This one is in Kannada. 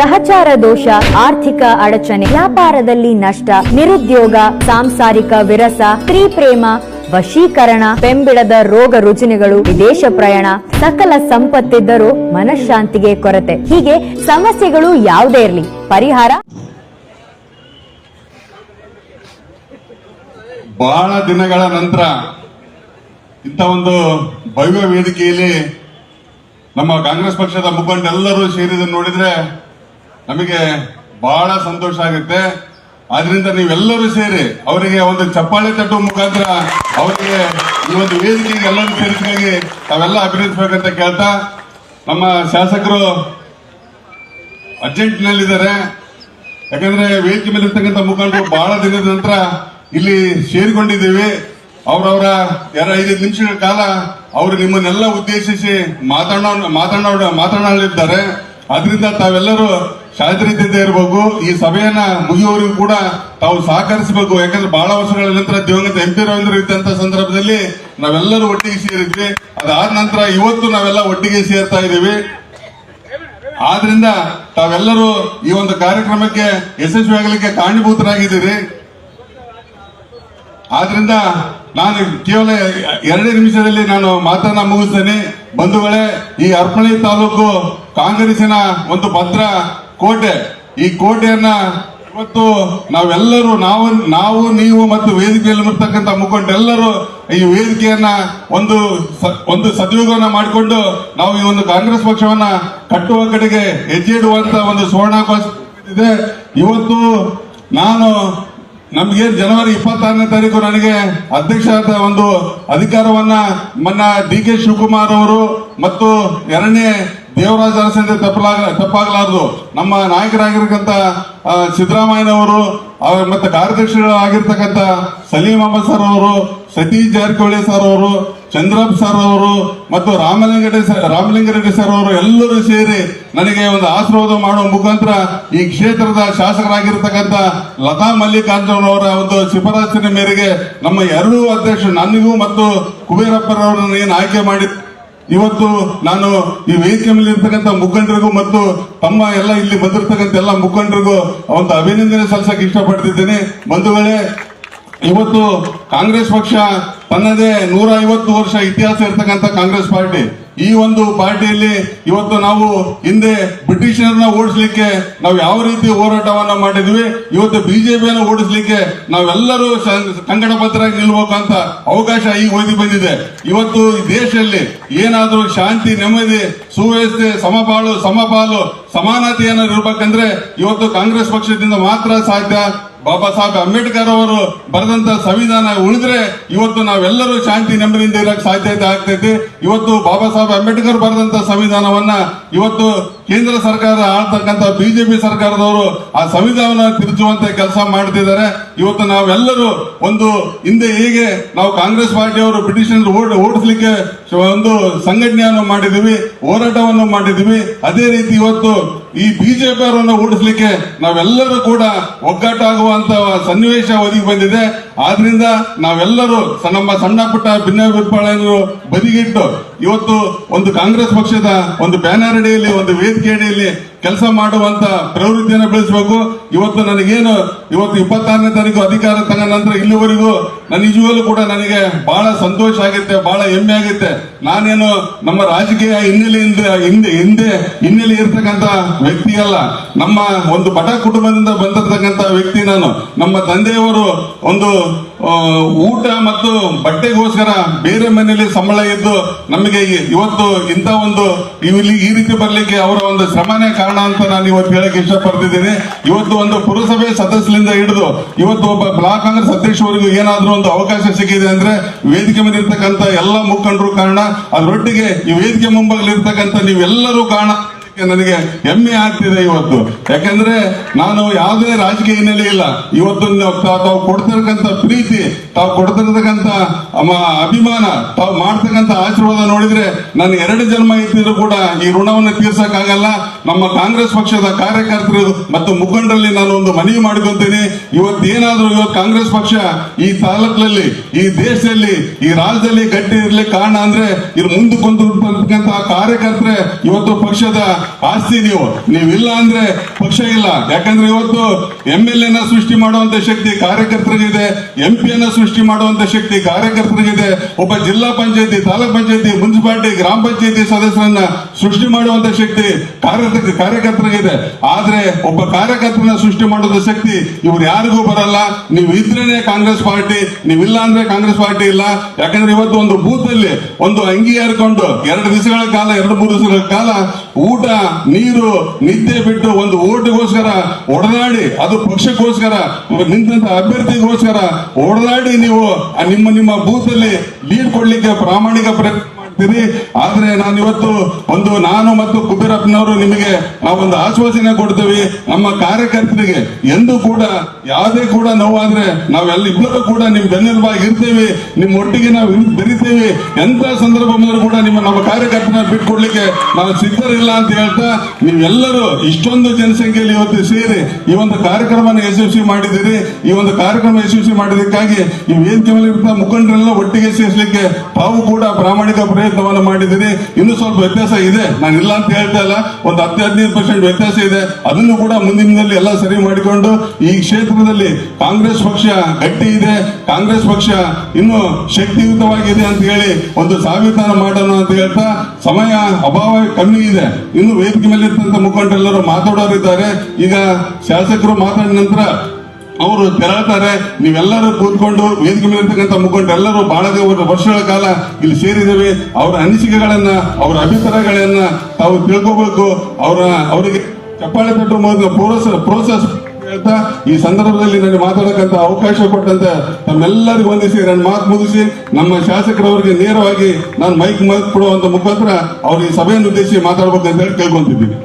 ಗ್ರಹಚಾರ ದೋಷ, ಆರ್ಥಿಕ ಅಡಚಣೆ, ವ್ಯಾಪಾರದಲ್ಲಿ ನಷ್ಟ, ನಿರುದ್ಯೋಗ, ಸಾಂಸಾರಿಕ ವಿರಸ, ಸ್ತ್ರೀ ಪ್ರೇಮ, ವಶೀಕರಣ, ಬೆಂಬಿಡದ ರೋಗ ರುಜಿನಗಳು, ವಿದೇಶ ಪ್ರಯಾಣ, ಸಕಲ ಸಂಪತ್ತಿದ್ದರೂ ಮನಃಶಾಂತಿಗೆ ಕೊರತೆ. ಹೀಗೆ ಸಮಸ್ಯೆಗಳು ಯಾವುದೇ ಇರಲಿ. ಪರಿಹಾರ? ಬಹಳ ದಿನಗಳ ನಂತರ ಇಂಥ ಒಂದು ಭವ್ಯ ವೇದಿಕೆಯಲ್ಲಿ ನಮ್ಮ ಕಾಂಗ್ರೆಸ್ ಪಕ್ಷದ ಮುಖಂಡರೆಲ್ಲರೂ ಸೇರಿದ ನೋಡಿದ್ರೆ ನಮಗೆ ಬಹಳ ಸಂತೋಷ ಆಗುತ್ತೆ. ಆದ್ರಿಂದ ನೀವೆಲ್ಲರೂ ಸೇರಿ ಅವರಿಗೆ ಒಂದು ಚಪ್ಪಾಳೆ ತಟ್ಟುವ ಮುಖಾಂತರ ಅವರಿಗೆ ಈ ಒಂದು ವೇದಿಕೆಗೆ ಎಲ್ಲರೂ ಸೇರಿಸಿಗಾಗಿ ತಾವೆಲ್ಲ ಅಭಿನಂದಿಸಬೇಕಂತ ಕೇಳ್ತಾ, ನಮ್ಮ ಶಾಸಕರು ಅರ್ಜೆಂಟ್ನಲ್ಲಿದ್ದಾರೆ. ಯಾಕಂದ್ರೆ ವೇದಿಕೆ ಮೇಲೆ ಇರ್ತಕ್ಕಂಥ ಮುಖಂಡರು ಬಹಳ ದಿನದ ನಂತರ ಇಲ್ಲಿ ಸೇರಿಕೊಂಡಿದ್ದೀವಿ. ಅವರವರ ಎರಡು ಐದು ನಿಮಿಷಗಳ ಕಾಲ ಅವರು ನಿಮ್ಮನ್ನೆಲ್ಲ ಉದ್ದೇಶಿಸಿ ಮಾತಾಡೋ ಮಾತಾಡೋ ಮಾತನಾಡಲಿದ್ದಾರೆ ಅದರಿಂದ ತಾವೆಲ್ಲರೂ ಶಾಂತರೀತಿಯಿಂದ ಇರಬೇಕು. ಈ ಸಭೆಯನ್ನ ಮುಗಿಯುವವರೆಗೂ ಕೂಡ ತಾವು ಸಹಕರಿಸಬೇಕು. ಯಾಕಂದ್ರೆ ಬಹಳ ವರ್ಷಗಳ ನಂತರ ದಿವಂಗತ ಎಂ ಪಿ ರವೀಂದ್ರ ಇದ್ದಂತ ಸಂದರ್ಭದಲ್ಲಿ ನಾವೆಲ್ಲರೂ ಒಟ್ಟಿಗೆ ಸೇರಿದ್ವಿ. ಅದಾದ ನಂತರ ಇವತ್ತು ನಾವೆಲ್ಲ ಒಟ್ಟಿಗೆ ಸೇರ್ತಾ ಇದ್ದೀವಿ. ಆದ್ರಿಂದ ತಾವೆಲ್ಲರೂ ಈ ಒಂದು ಕಾರ್ಯಕ್ರಮಕ್ಕೆ ಯಶಸ್ವಿ ಆಗಲಿಕ್ಕೆ ಕಾರಣೀಭೂತರಾಗಿದ್ದೀರಿ. ಆದ್ರಿಂದ ನಾನು ಕೇವಲ ಎರಡೇ ನಿಮಿಷದಲ್ಲಿ ನಾನು ಮಾತನ್ನ ಮುಗಿಸ್ತೇನೆ. ಬಂಧುಗಳೇ, ಈ ಅರ್ಪಣೆ ತಾಲೂಕು ಕಾಂಗ್ರೆಸ್ಸಿನ ಒಂದು ಭದ್ರ ಕೋಟೆ. ಈ ಕೋಟೆಯನ್ನ ಇವತ್ತು ನಾವೆಲ್ಲರೂ ನಾವು ನಾವು, ನೀವು ಮತ್ತು ವೇದಿಕೆಯಲ್ಲಿ ಬರ್ತಕ್ಕಂಥ ಮುಖಂಡರೆಲ್ಲರೂ ಈ ವೇದಿಕೆಯನ್ನ ಒಂದು ಒಂದು ಸದ್ಯೋಗವನ್ನ ಮಾಡಿಕೊಂಡು ನಾವು ಈ ಒಂದು ಕಾಂಗ್ರೆಸ್ ಪಕ್ಷವನ್ನ ಕಟ್ಟುವ ಕಡೆಗೆ ಹೆಜ್ಜೆ ಇಡುವಂತ ಒಂದು ಸುವರ್ಣಾವಕಾಶ ಇದೆ. ಇವತ್ತು ನಾನು ನಮ್ಗೆ ಜನವರಿ ಇಪ್ಪತ್ತಾರನೇ ತಾರೀಕು ನನಗೆ ಅಧ್ಯಕ್ಷ ಒಂದು ಅಧಿಕಾರವನ್ನ ಮನ್ನ ಡಿ ಕೆ ಶಿವಕುಮಾರ್ ಅವರು ಮತ್ತು ಎರಡನೇ ದೇವರಾಜ ಅರಸಿಂದ ತಪ್ಪಲಾಗ, ತಪ್ಪಾಗಲಾರದು. ನಮ್ಮ ನಾಯಕರಾಗಿರ್ತಕ್ಕಂಥ ಸಿದ್ದರಾಮಯ್ಯನವರು ಮತ್ತು ಕಾರ್ಯದರ್ಶಿಗಳು ಕಾರ್ಯದರ್ಶಿಗಳಾಗಿರ್ತಕ್ಕಂಥ ಸಲೀಂ ಅಹಮದ್ ಸರ್ ಅವರು ಸತೀಶ್ ಜಾರಕಿಹೊಳಿ ಸರ್ ಅವರು ಚಂದ್ರಪ್ಪ ಸರ್ ಅವರು ಮತ್ತು ರಾಮಲಿಂಗರೆಡ್ಡಿ ರಾಮಲಿಂಗರೆಡ್ಡಿ ಸರ್ ಅವರು ಎಲ್ಲರೂ ಸೇರಿ ನನಗೆ ಒಂದು ಆಶೀರ್ವಾದ ಮಾಡುವ ಮುಖಾಂತರ ಈ ಕ್ಷೇತ್ರದ ಶಾಸಕರಾಗಿರ್ತಕ್ಕಂಥ ಲತಾ ಮಲ್ಲಿಕಾರ್ಜುನ್ ಅವರ ಒಂದು ಶಿಫಾರಸಿನ ಮೇರೆಗೆ ನಮ್ಮ ಎರಡೂ ಅಧ್ಯಕ್ಷರು ನನಗೂ ಮತ್ತು ಕುಬೇರಪ್ಪರವರನ್ನು ಏನು ಆಯ್ಕೆ ಮಾಡಿ ಇವತ್ತು ನಾನು ಈ ವೇದಿಕೆ ಮೇಲೆ ಇರ್ತಕ್ಕಂಥ ಮುಖಂಡರಿಗೂ ಮತ್ತು ತಮ್ಮ ಎಲ್ಲ ಇಲ್ಲಿ ಬಂದಿರ್ತಕ್ಕಂಥ ಎಲ್ಲ ಮುಖಂಡರಿಗೂ ಒಂದು ಅಭಿನಂದನೆ ಸಲ್ಲಿಸಕ್ಕೆ ಇಷ್ಟಪಡ್ತಿದ್ದೇನೆ. ಬಂಧುಗಳೇ, ಇವತ್ತು ಕಾಂಗ್ರೆಸ್ ಪಕ್ಷ ತನ್ನದೇ ನೂರ ವರ್ಷ ಇತಿಹಾಸ ಇರ್ತಕ್ಕಂಥ ಕಾಂಗ್ರೆಸ್ ಪಾರ್ಟಿ. ಈ ಒಂದು ಪಾರ್ಟಿಯಲ್ಲಿ ಇವತ್ತು ನಾವು ಹಿಂದೆ ಬ್ರಿಟಿಷರನ್ನ ಓಡಿಸ್ಲಿಕ್ಕೆ ನಾವು ಯಾವ ರೀತಿ ಹೋರಾಟವನ್ನ ಮಾಡಿದ್ವಿ, ಇವತ್ತು ಬಿಜೆಪಿಯನ್ನು ಓಡಿಸ್ಲಿಕ್ಕೆ ನಾವೆಲ್ಲರೂ ಸ- ಪತ್ರ ನಿಲ್ಬೇಕು ಅಂತ ಅವಕಾಶ ಈಗ ಓದಿ ಬಂದಿದೆ. ಇವತ್ತು ಈ ದೇಶದಲ್ಲಿ ಏನಾದರೂ ಶಾಂತಿ, ನೆಮ್ಮದಿ, ಸುವ್ಯವಸ್ಥೆ, ಸಮಪಾಳು, ಸಮಪಾಲು, ಸಮಾನತೆಯನ್ನು ಇರ್ಬೇಕಂದ್ರೆ ಇವತ್ತು ಕಾಂಗ್ರೆಸ್ ಪಕ್ಷದಿಂದ ಮಾತ್ರ ಸಾಧ್ಯ. ಬಾಬಾ ಸಾಹೇಬ್ ಅಂಬೇಡ್ಕರ್ ಅವರು ಬರೆದಂತ ಸಂವಿಧಾನ ಉಳಿದ್ರೆ ಇವತ್ತು ನಾವೆಲ್ಲರೂ ಶಾಂತಿ, ನೆಮ್ಮದಿಯಿಂದ ಇರಕ್ಕೆ ಸಾಧ್ಯತೆ ಆಗ್ತೈತಿ. ಇವತ್ತು ಬಾಬಾ ಸಾಹೇಬ್ ಅಂಬೇಡ್ಕರ್ ಬರೆದಂತ ಸಂವಿಧಾನವನ್ನ ಇವತ್ತು ಕೇಂದ್ರ ಸರ್ಕಾರ ಆಳ್ತಕ್ಕಂಥ ಬಿಜೆಪಿ ಸರ್ಕಾರದವರು ಆ ಸಂವಿಧಾನ ತಿರುಚುವಂತ ಕೆಲಸ ಮಾಡ್ತಿದ್ದಾರೆ. ಇವತ್ತು ನಾವೆಲ್ಲರೂ ಒಂದು ಹಿಂದೆ ಹೇಗೆ ನಾವು ಕಾಂಗ್ರೆಸ್ ಪಾರ್ಟಿಯವರು ಬ್ರಿಟಿಷ್ ಓಡ್, ಓಡಿಸ್ಲಿಕ್ಕೆ ಒಂದು ಸಂಘಟನೆಯನ್ನು ಮಾಡಿದೀವಿ ಹೋರಾಟವನ್ನು ಮಾಡಿದೀವಿ ಅದೇ ರೀತಿ ಇವತ್ತು ಈ ಬಿಜೆಪಿ ಅವರನ್ನು ಓಡಿಸ್ಲಿಕ್ಕೆ ನಾವೆಲ್ಲರೂ ಕೂಡ ಒಗ್ಗಟ್ಟಾಗುವಂತ ಸನ್ನಿವೇಶ ಒದಗಿ ಬಂದಿದೆ. ಆದ್ರಿಂದ ನಾವೆಲ್ಲರೂ ನಮ್ಮ ಸಣ್ಣ ಪುಟ್ಟ ಭಿನ್ನಾಭಿಪ್ರಾಯಗಳನ್ನು ಬದಿಗಿಟ್ಟು ಇವತ್ತು ಒಂದು ಕಾಂಗ್ರೆಸ್ ಪಕ್ಷದ ಒಂದು ಬ್ಯಾನರ್ ಅಡಿಯಲ್ಲಿ, ಒಂದು ವೇದಿಕೆ ಅಡಿಯಲ್ಲಿ ಕೆಲಸ ಮಾಡುವಂತ ಪ್ರವೃತ್ತಿಯನ್ನು ಬೆಳೆಸಬೇಕು. ಇವತ್ತು ನನಗೇನು, ಇವತ್ತು ಇಪ್ಪತ್ತಾರನೇ ತಾರೀಕು ಅಧಿಕಾರ ತನ್ನ ನಂತರ ಇಲ್ಲಿವರೆಗೂ ನನ್ನ ನಿಜವಾಗಲೂ ಕೂಡ ನನಗೆ ಬಹಳ ಸಂತೋಷ ಆಗುತ್ತೆ, ಬಹಳ ಹೆಮ್ಮೆ ಆಗುತ್ತೆ. ನಾನೇನು ನಮ್ಮ ರಾಜಕೀಯ ಹಿನ್ನೆಲೆಯಿಂದ, ಹಿಂದೆ ಹಿಂದೆ, ಹಿನ್ನೆಲೆ ಇರ್ತಕ್ಕಂಥ ವ್ಯಕ್ತಿ ಅಲ್ಲ ನಮ್ಮ ಒಂದು ಬಡ ಕುಟುಂಬದಿಂದ ಬಂದಿರತಕ್ಕಂಥ ವ್ಯಕ್ತಿ ನಾನು. ನಮ್ಮ ತಂದೆಯವರು ಒಂದು ಊಟ ಮತ್ತು ಬಟ್ಟೆಗೋಸ್ಕರ ಬೇರೆ ಮನೆಯಲ್ಲಿ ಸಂಬಳ ಇದ್ದು ನಮಗೆ ಇವತ್ತು ಇಂಥ ಒಂದು ಇಲ್ಲಿ ಈ ರೀತಿ ಬರಲಿಕ್ಕೆ ಅವರ ಒಂದು ಶ್ರಮನೇ ಕಾರಣ ಅಂತ ನಾನು ಇವತ್ತು ಹೇಳಕ್ಕೆ ಇಷ್ಟಪಡ್ತಿದ್ದೀನಿ. ಇವತ್ತು ಒಂದು ಪುರಸಭೆ ಸದಸ್ಯರಿಂದ ಹಿಡಿದು ಇವತ್ತು ಒಬ್ಬ ಬ್ಲಾಕ್ ಕಾಂಗ್ರೆಸ್ ಅಧ್ಯಕ್ಷವರೆಗೂ ಏನಾದರೂ ಒಂದು ಅವಕಾಶ ಸಿಕ್ಕಿದೆ ಅಂದ್ರೆ ವೇದಿಕೆ ಮೇಲೆ ಇರ್ತಕ್ಕಂಥ ಎಲ್ಲ ಮುಖಂಡರು ಕಾರಣ, ಅದರೊಟ್ಟಿಗೆ ಈ ವೇದಿಕೆ ಮುಂಭಾಗಲಿರ್ತಕ್ಕಂಥ ನೀವೆಲ್ಲರೂ ಕಾರಣ ನನಗೆ ಹೆಮ್ಮೆ ಆಗ್ತಿದೆ ಇವತ್ತು? ಯಾಕಂದ್ರೆ ನಾನು ಯಾವುದೇ ರಾಜಕೀಯ ಹಿನ್ನೆಲೆ ಇಲ್ಲ. ಇವತ್ತು ತಾವು ಕೊಡ್ತಿರ್ತಕ್ಕಂಥ ಪ್ರೀತಿ, ತಾವು ಕೊಡ್ತಿರ್ತಕ್ಕಂಥ ಅಭಿಮಾನ, ತಾವು ಮಾಡ್ತಕ್ಕಂಥ ಆಶೀರ್ವಾದ ನೋಡಿದ್ರೆ ನಾನು ಎರಡು ಜನ್ಮ ಇದ್ದರೂ ಕೂಡ ಈ ಋಣವನ್ನು ತೀರ್ಸಕ್ಕಾಗಲ್ಲ. ನಮ್ಮ ಕಾಂಗ್ರೆಸ್ ಪಕ್ಷದ ಕಾರ್ಯಕರ್ತರು ಮತ್ತು ಮುಖಂಡರಲ್ಲಿ ನಾನು ಒಂದು ಮನವಿ ಮಾಡ್ಕೊಂತೀನಿ ಇವತ್ತು ಏನಾದ್ರೂ ಇವತ್ತು ಕಾಂಗ್ರೆಸ್ ಪಕ್ಷ ಈ ತಾಲೂಕಿನಲ್ಲಿ ಈ ದೇಶದಲ್ಲಿ, ಈ ರಾಜ್ಯದಲ್ಲಿ ಗಟ್ಟಿ ಇರ್ಲಿಕ್ಕೆ ಕಾರಣ ಅಂದ್ರೆ ಇದು ಮುಂದೆ ಕುಂತ ಕಾರ್ಯಕರ್ತರೆ ಇವತ್ತು ಪಕ್ಷದ ಆಸ್ತಿ ನೀವು. ನೀವಿಲ್ಲ ಅಂದ್ರೆ ಪಕ್ಷ ಇಲ್ಲ. ಯಾಕಂದ್ರೆ ಇವತ್ತು ಎಂ ಎಲ್ ಎನ ಸೃಷ್ಟಿ ಮಾಡುವಂತ ಶಕ್ತಿ ಕಾರ್ಯಕರ್ತರಿಗಿದೆ, ಎಂ ಪಿಯನ್ನ ಸೃಷ್ಟಿ ಮಾಡುವಂತ ಶಕ್ತಿ ಕಾರ್ಯಕರ್ತರಿಗಿದೆ. ಒಬ್ಬ ಜಿಲ್ಲಾ ಪಂಚಾಯತಿ, ತಾಲೂಕ್ ಪಂಚಾಯತಿ, ಮುನ್ಸಿಪಾಲಿಟಿ, ಗ್ರಾಮ ಪಂಚಾಯತಿ ಸದಸ್ಯರನ್ನ ಸೃಷ್ಟಿ ಮಾಡುವಂತ ಶಕ್ತಿ ಕಾರ್ಯಕರ್ತ ಕಾರ್ಯಕರ್ತರಿಗಿದೆ. ಆದ್ರೆ ಒಬ್ಬ ಕಾರ್ಯಕರ್ತನ ಸೃಷ್ಟಿ ಮಾಡುವಂತ ಶಕ್ತಿ ಇವ್ರು ಯಾರಿಗೂ ಬರಲ್ಲ. ನೀವು ಇದ್ರೇನೆ ಕಾಂಗ್ರೆಸ್ ಪಾರ್ಟಿ, ನೀವಿಲ್ಲ ಅಂದ್ರೆ ಕಾಂಗ್ರೆಸ್ ಪಾರ್ಟಿ ಇಲ್ಲ. ಯಾಕಂದ್ರೆ ಇವತ್ತು ಒಂದು ಬೂತ್ ಅಲ್ಲಿ ಒಂದು ಅಂಗಿ ಹರ್ಕೊಂಡು ಎರಡು ದಿವಸಗಳ ಕಾಲ, ಎರಡು, ಮೂರು ದಿವಸಗಳ ಕಾಲ ಊಟ, ನೀರು, ನಿದ್ದೆ ಬಿಟ್ಟು ಒಂದು ಓಟಿಗೋಸ್ಕರ ಒಡನಾಡಿ ಅದು ಪಕ್ಷಕ್ಕೋಸ್ಕರ ನಿಂತ ಅಭ್ಯರ್ಥಿಗೋಸ್ಕರ ಒಡನಾಡಿ ನೀವು ನಿಮ್ಮ ನಿಮ್ಮ ಬೂತ್ ಅಲ್ಲಿ ಲೀಡ್ ಕೊಡ್ಲಿಕ್ಕೆ ಪ್ರಾಮಾಣಿಕ ಪ್ರಯತ್ನ ಮಾಡ್ತೀರಿ. ಆದ್ರೆ ನಾನು ಇವತ್ತು ಒಂದು ನಾನು ಮತ್ತು ಕುಬೇರಪ್ಪನವರು ನಿಮಗೆ ನಾವೊಂದು ಆಶ್ವಾಸನೆ ಕೊಡ್ತೀವಿ. ನಮ್ಮ ಕಾರ್ಯಕರ್ತರಿಗೆ ಎಂದು ಕೂಡ ಯಾವುದೇ ಕೂಡ ನೋವಾದ್ರೆ ನಾವೆಲ್ಲ ಇಬ್ಬರು ಕೂಡ ನಿಮ್ ಬೆನ್ನೆಲುಬಾಗಿ ಇರ್ತೀವಿ. ನಿಮ್ಮ ಒಟ್ಟಿಗೆ ನಾವು ಬೆರಿತೇವೆ. ಎಂತ ಸಂದರ್ಭ ಬಂದರೂ ಕೂಡ ನಿಮ್ಮ, ನಮ್ಮ ಕಾರ್ಯಕರ್ತನ ಬಿಟ್ಕೊಡ್ಲಿಕ್ಕೆ ನಾವು ಸಿದ್ಧರಿಲ್ಲ ಅಂತ ಹೇಳ್ತಾ ನೀವೆಲ್ಲರೂ ಇಷ್ಟೊಂದು ಜನಸಂಖ್ಯೆಯಲ್ಲಿ ಇವತ್ತು ಸೇರಿ ಈ ಒಂದು ಕಾರ್ಯಕ್ರಮನ ಯಶಸ್ವಿ ಮಾಡಿದ್ದೀರಿ. ಈ ಒಂದು ಕಾರ್ಯಕ್ರಮ ಯಶಸ್ವಿ ಮಾಡಿದ್ದಕ್ಕಾಗಿ ಈ ವೇದಿಕೆ ಮೇಲೆ ಇರ್ತಾ ಮುಖಂಡರೆಲ್ಲ ಒಟ್ಟಿಗೆ ಸೇರಿಸಲಿಕ್ಕೆ ತಾವು ಕೂಡ ಪ್ರಾಮಾಣಿಕ ಪ್ರಯತ್ನವನ್ನು ಮಾಡಿದ್ದೀನಿ. ಇನ್ನು ಸ್ವಲ್ಪ ವ್ಯತ್ಯಾಸ ಇದೆ. ನಾನು ಇಲ್ಲ ಅಂತ ಹೇಳ್ತಾ ಇಲ್ಲ. ಒಂದು ಹತ್ತು ಹದಿನೈದು ಪರ್ಸೆಂಟ್ ವ್ಯತ್ಯಾಸ ಇದೆ. ಅದನ್ನು ಕೂಡ ಮುಂದಿನ ದಿನದಲ್ಲಿ ಎಲ್ಲ ಸರಿ ಮಾಡಿಕೊಂಡು ಈ ಕ್ಷೇತ್ರದಲ್ಲಿ ಕಾಂಗ್ರೆಸ್ ಪಕ್ಷ ಗಟ್ಟಿ ಇದೆ. ಕಾಂಗ್ರೆಸ್ ಪಕ್ಷ ಇನ್ನು ಶಕ್ತಿಯುತವಾಗಿದೆ ಅಂತ ಹೇಳಿ ಒಂದು ಸಾಬೀತಾನ ಮಾಡೋಣ ಅಂತ ಹೇಳ್ತಾ ಸಮಯ ಅಭಾವ ಕಮ್ಮಿ ಇದೆ. ಇನ್ನು ವೇದಿಕೆ ಮೇಲೆ ಇರ್ತಂತ ಮುಖಂಡರೆಲ್ಲರೂ ಮಾತಾಡೋರಿದ್ದಾರೆ. ಈಗ ಶಾಸಕರು ಮಾತಾಡಿದ ನಂತರ ಅವರು ತೆರಳ್ತಾರೆ, ನೀವೆಲ್ಲರೂ ಕೂತ್ಕೊಂಡು ವೇದಿಕೆ ಮೇಲೆ ಇರ್ತಕ್ಕಂಥ ಮುಖಂಡರು ಎಲ್ಲರೂ ಬಹಳ ವರ್ಷಗಳ ಕಾಲ ಇಲ್ಲಿ ಸೇರಿದ್ದೇವೆ. ಅವರ ಅನಿಸಿಕೆಗಳನ್ನ, ಅವರ ಅಭಿಪ್ರಾಯಗಳನ್ನ ತಾವು ತಿಳ್ಕೋಬೇಕು. ಅವರ, ಅವರಿಗೆ ಚಪ್ಪಾಳೆ ತಟ್ಟುವ ಮೂಲಕ ಪ್ರೋತ್ಸಾಹ ಹೇಳ್ತಾ ಈ ಸಂದರ್ಭದಲ್ಲಿ ನನಗೆ ಮಾತಾಡಕ್ಕಂತ ಅವಕಾಶ ಕೊಟ್ಟಂತ ತಮ್ಮೆಲ್ಲರಿಗೂ ವಂದಿಸಿ, ನನ್ನ ಮಾತು ಮುಗಿಸಿ, ನಮ್ಮ ಶಾಸಕರವರಿಗೆ ನೇರವಾಗಿ ನಾನು ಮೈಕ್ ಮೈಕ್ ಕೊಡುವಂತ ಮುಖಾಂತರ ಅವ್ರ ಈ ಸಭೆಯನ್ನು ಉದ್ದೇಶಿಸಿ ಮಾತಾಡಬೇಕು ಅಂತ ಹೇಳಿ ಕೇಳ್ಕೊಂತಿದ್ದೀನಿ.